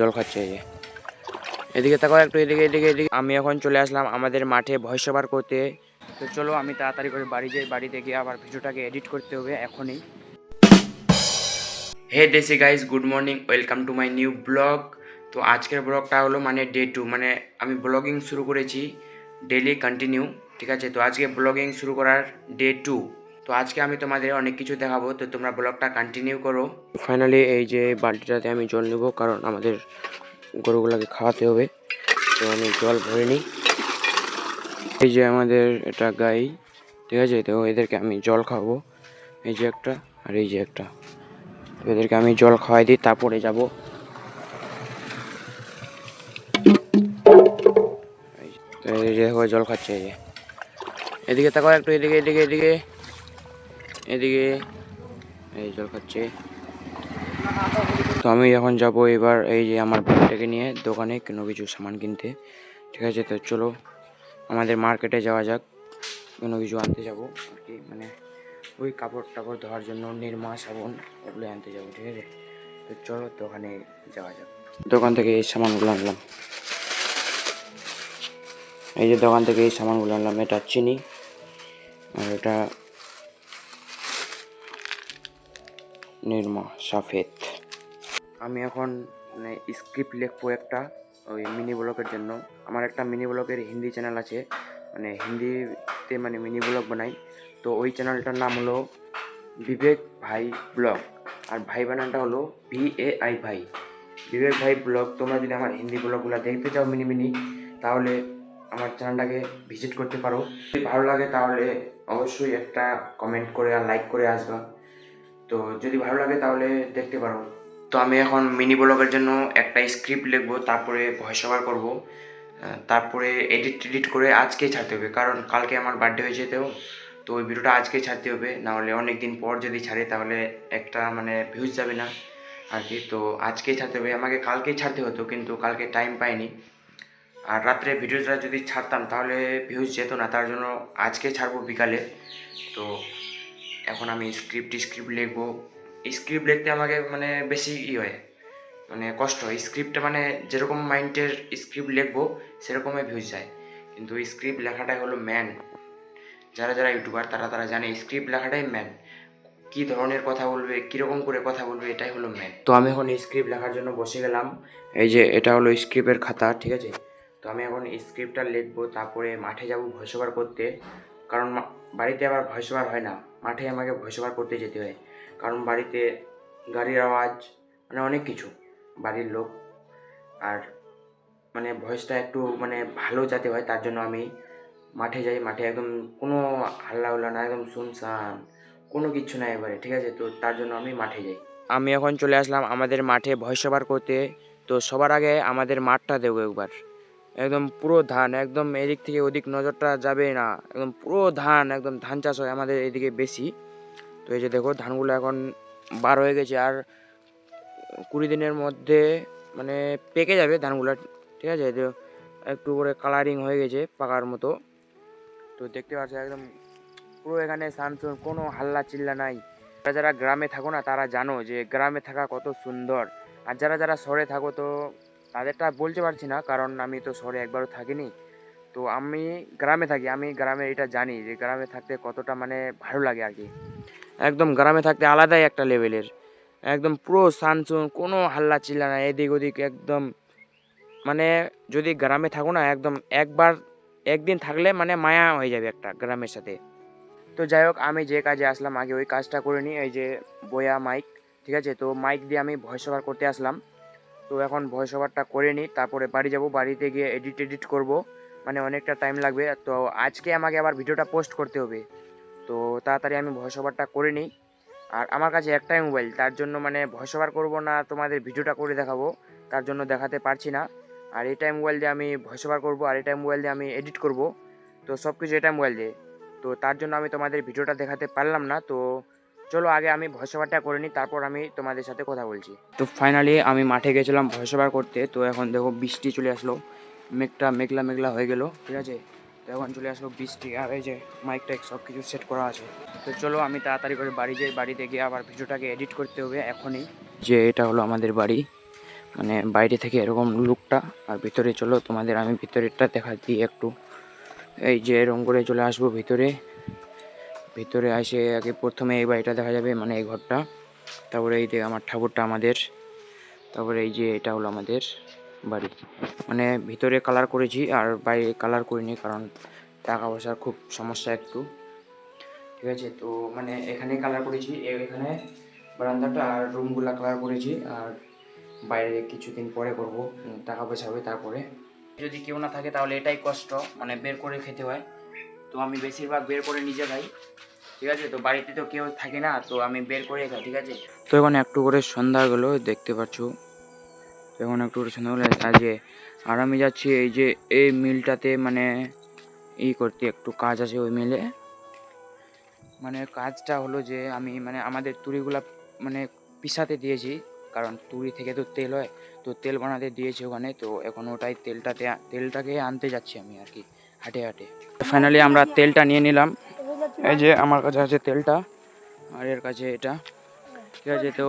জল খাচ্ছে, এই যে। এদিকে তাকাও একটু, এদিকে এদিকে এদিকে। আমি এখন চলে আসলাম আমাদের মাঠে ভয়েস ওভার করতে। তো চলো আমি তাড়াতাড়ি করে বাড়ি যাই বাড়িতে গিয়ে আবার ভিডিওটাকে এডিট করতে হবে এখনই। Hey desi guys good morning welcome to my new blog তো আজকের ব্লগটা হলো মানে ডে টু মানে আমি ব্লগিং শুরু করেছি। ডেলি কন্টিনিউ ঠিক আছে? তো আজকে ব্লগিং শুরু করার ডে টু তো আজকে আমি তোমাদের অনেক কিছু দেখাবো, তো তোমরা ব্লগটা কন্টিনিউ করো। ফাইনালি এই যে বালতিটাতে আমি জল নেব, কারণ আমাদের গরুগুলোকে খাওয়াতে হবে। তো আমি জল ভরে নিই। এই যে আমাদের এটা গাই, ঠিক আছে? তো এদেরকে আমি জল খাওয়াবো। এই যে একটা আর এই যে একটা। এদেরকে আমি জল খাওয়াই দিই তারপরে যাব। এই যে জল খাচ্ছে, এই যে। এদিকে তাকাও একটু, এদিকে এদিকে এদিকে। এদিকে এই জল খাচ্ছে। তো আমি এখন যাব এবার এই যে আমার ব্যাগটাকে নিয়ে দোকানে কোনো কিছু সামান কিনতে। ঠিক আছে, তো চলো আমাদের মার্কেটে যাওয়া যাক। কোনো কিছু আনতে যাব। আর কি মানে ওই কাপড় টাপড় ধোয়ার জন্য নির্মা সাবন ওগুলো আনতে যাব, ঠিক আছে? তো চলো দোকানে যাওয়া যাক। দোকান থেকে এই সামানগুলো আনলাম। এই যে দোকান থেকে এই সামানগুলো আনলাম, এটা চিনি আর এটা নির্মা সাফেদ। আমি এখন মানে স্ক্রিপ্ট লিখব একটা, ওই মিনি ব্লগের জন্য। আমার একটা মিনি ব্লগের হিন্দি চ্যানেল আছে মানে হিন্দিতে মানে মিনি ব্লগ বানাই। তো ওই চ্যানেলটার নাম হলো বিবেক ভাই ব্লগ আর ভাই বানানটা হলো ভি এ আই ভাই। বিবেক ভাই ব্লগ তোমরা যদি আমার হিন্দি ব্লগগুলো দেখতে চাও মিনি মিনি তাহলে আমার চ্যানেলটাকে ভিজিট করতে পারো। যদি ভালো লাগে তাহলে অবশ্যই একটা কমেন্ট করে আর লাইক করে আসবা। তো যদি ভালো লাগে তাহলে দেখতে পারো। তো আমি এখন মিনি ব্লগের জন্য একটা স্ক্রিপ্ট লিখব, তারপরে ভয়েস ওভার করব। তারপরে এডিট টেডিট করে আজকেই ছাড়তে হবে, কারণ কালকে আমার বার্থডে হয়ে যেতেও তো ওই ভিডিওটা আজকেই ছাড়তে হবে, নাহলে অনেক দিন পর যদি ছাড়ে তাহলে একটা মানে ভিউজ যাবে না আর কি। তো আজকেই ছাড়তে হবে, আমাকে কালকেই ছাড়তে হতো, কিন্তু কালকে টাইম পাইনি। আর রাত্রে ভিডিওটা যদি ছাড়তাম তাহলে ভিউজ যেত না, তার জন্য আজকে ছাড়বো বিকালে। তো এখন আমি স্ক্রিপ্ট স্ক্রিপ্ট লিখব। স্ক্রিপ্ট লিখতে আমাকে মানে বেশি ই হয় মানে কষ্ট হয়। স্ক্রিপ্টটা মানে যেরকম মাইন্ডের স্ক্রিপ্ট লিখব, সেরকমই ভিউজ যায়। কিন্তু স্ক্রিপ্ট লেখাটাই হলো ম্যান যারা যারা ইউটিউবার তারা তারা জানে স্ক্রিপ্ট লেখাটাই ম্যান কী ধরনের কথা বলবে, কীরকম করে কথা বলবে, এটাই হলো ম্যান তো আমি এখন স্ক্রিপ্ট লেখার জন্য বসে গেলাম। এই যে এটা হলো স্ক্রিপ্টের খাতা, ঠিক আছে? তো আমি এখন স্ক্রিপ্টটা লিখব, তারপরে মাঠে যাব ভয়েস করতে। কারণ বাড়িতে আবার ভয়েস ওভার হয় না। মাঠে আমাকে ভয়েস ওভার করতে যেতে হয়। কারণ বাড়িতে গাড়ির আওয়াজ মানে অনেক কিছু, বাড়ির লোক। আর মানে ভয়েসটা একটু মানে ভালো যাতে হয়, তার জন্য আমি মাঠে যাই। মাঠে একদম কোনো হাল্লা উল্লা না, একদম শুনশান, কোনো কিছু নাই এবারে, ঠিক আছে? তো তার জন্য আমি মাঠে যাই। আমি এখন চলে আসলাম আমাদের মাঠে ভয়েস ওভার করতে। তো সবার আগে আমাদের মাঠটা দেবো একবার। একদম পুরো ধান, একদম এদিক থেকে ওদিক নজরটা যাবে না। একদম পুরো ধান, একদম ধান চাষ হয় আমাদের এদিকে বেশি। তো এই যে দেখো, ধানগুলো এখন বার হয়ে গেছে আর কুড়ি দিনের মধ্যে মানে পেকে যাবে ধানগুলো, ঠিক আছে? একটু করে কালারিং হয়ে গেছে পাকার মতো। তো দেখতে পাচ্ছ একদম পুরো এখানে শান্তন কোনো হাল্লা চিল্লা নাই। যারা যারা গ্রামে থাকো না, তারা জানো যে গ্রামে থাকা কত সুন্দর। আর যারা যারা শহরে থাকো তো তাদেরটা বলতে পারছি না, কারণ আমি তো শহরে একবারও থাকিনি। তো আমি গ্রামে থাকি, আমি গ্রামে এটা জানি যে গ্রামে থাকতে কতটা মানে ভালো লাগে আর কি। একদম গ্রামে থাকতে আলাদাই একটা লেভেলের। একদম পুরো শানসুন কোনো হাল্লা চিল্লা না, এদিক ওদিক একদম মানে যদি গ্রামে থাকো না, একদম একবার, একদিন থাকলে মানে মায়া হয়ে যাবে একটা গ্রামের সাথে। তো যাই হোক, আমি যে কাজে আসলাম, আগে ওই কাজটা করে নিই, এই যে বয়া মাইক, ঠিক আছে? তো মাইক দিয়ে আমি ভয়েস ওভার করতে আসলাম। তো এখন ভয়েস ওভারটা করে নিই, তারপরে বাড়ি যাব, বাড়িতে গিয়ে এডিট এডিট করব। মানে অনেকটা টাইম লাগবে। তো আজকে আমাকে আবার ভিডিওটা পোস্ট করতে হবে। তো তাড়াতাড়ি আমি ভয়েস ওভারটা করে নিই। আর আমার কাছে একটাই মোবাইল তার জন্য মানে ভয়েস ওভার করব না, তোমাদের ভিডিওটা করে দেখাবো। তার জন্য দেখাতে পারছি না। আর এটাই মোবাইল দিয়ে আমি ভয়েস ওভার করব, আর এটাই মোবাইল দিয়ে আমি এডিট করব। তো সব কিছু এটা মোবাইল দিয়ে। তো তার জন্য আমি তোমাদের ভিডিওটা দেখাতে পারলাম না। তো চলো আগে আমি ভয়েস ওভারটা করে নিই, তারপর আমি তোমাদের সাথে কথা বলছি। তো ফাইনালি আমি মাঠে গেছিলাম ভয়েস ওভার করতে, তো এখন দেখো বৃষ্টি চলে আসলো, মেঘটা মেঘলা মেঘলা হয়ে গেল, ঠিক আছে? তো এখন চলে আসলো বৃষ্টি, আর এই যে মাইক টাইক সব কিছু সেট করা আছে। তো চলো আমি তাড়াতাড়ি করে বাড়ি যাই, বাড়িতে গিয়ে আবার ভিডিওটাকে এডিট করতে হবে এখনই। যে এটা হলো আমাদের বাড়ি মানে বাইরে থেকে এরকম লুকটা, আর ভিতরে চলো তোমাদের আমি ভিতরেরটা দেখা দিই একটু। এই যে এরকম করে চলে আসব ভিতরে। ভিতরে আসে, আগে প্রথমে এই বাড়িটা দেখা যাবে মানে এই ঘরটা। তারপরে এই যে আমার ঠাকুরটা আমাদের। তারপরে এই যে এটা হলো আমাদের বাড়ি। মানে ভিতরে কালার করেছি আর বাইরে কালার করিনি কারণ টাকা পয়সার খুব সমস্যা একটু। ঠিক আছে? তো মানে এখানে কালার করেছি, এখানে বারান্দাটা আর রুমগুলা কালার করেছি আর বাইরে কিছুদিন পরে করব। টাকা পয়সা হবে তারপরে। যদি কেউ না থাকে তাহলে এটাই কষ্ট মানে বের করে খেতে হয়। তো আমি বেশিরভাগ বের করে নিজে খাই, ঠিক আছে? তো বাড়িতে তো কেউ থাকে না, তো আমি বের করে খাই, ঠিক আছে? তো এখন একটু করে সন্ধ্যা গেলো, দেখতে পাচ্ছ? এখন একটু করে সন্ধ্যা গেলো, আজকে আর আমি যাচ্ছি এই যে এই মিলটাতে মানে ই করতে, একটু কাজ আছে ওই মিলে। মানে কাজটা হলো যে আমি মানে আমাদের তুড়িগুলা মানে পিসাতে দিয়েছি, কারণ তুড়ি থেকে তো তেল হয়, তো তেল বানাতে দিয়েছি ওখানে, তো এখন ওটাই তেলটাতে তেলটাকে আনতে যাচ্ছি আমি আর কি। হাটে হাটে। ফাইনালি আমরা তেলটা নিয়ে নিলাম। এই যে আমার কাছে আছে তেলটা আর এর কাছে এটা। ঠিক আছে তো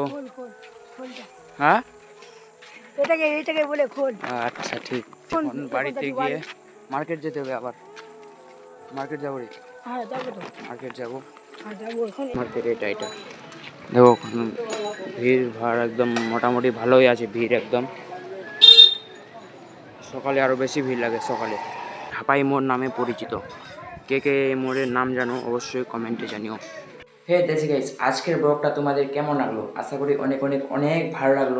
হ্যাঁ? এটাকে এটাকে বলে খোল। আচ্ছা ঠিক। এখন বাড়িতে গিয়ে মার্কেট যেতে হবে আবার। মার্কেট যাব রে। হ্যাঁ যাব তো। মার্কেট যাব। হ্যাঁ যাব এখন। মার্কেট এটা এটা। দেখো ভিড় ভাড় একদম মোটামুটি ভালোই আছে ভিড় একদম। সকালে আরও বেশি ভিড় লাগে সকালে। ঢাপাই মোড় নামে পরিচিত। কে কে এই মোড়ের নাম জানো অবশ্যই কমেন্টে জানিও। হে দেশি গাইস, আজকের ব্লগটা তোমাদের কেমন লাগল? আশা করি অনেক অনেক অনেক ভালো লাগল।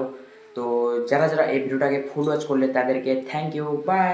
তো যারা যারা এই ভিডিওটাকে ফুল ওয়াচ করলে তাদেরকে থ্যাংক ইউ বাই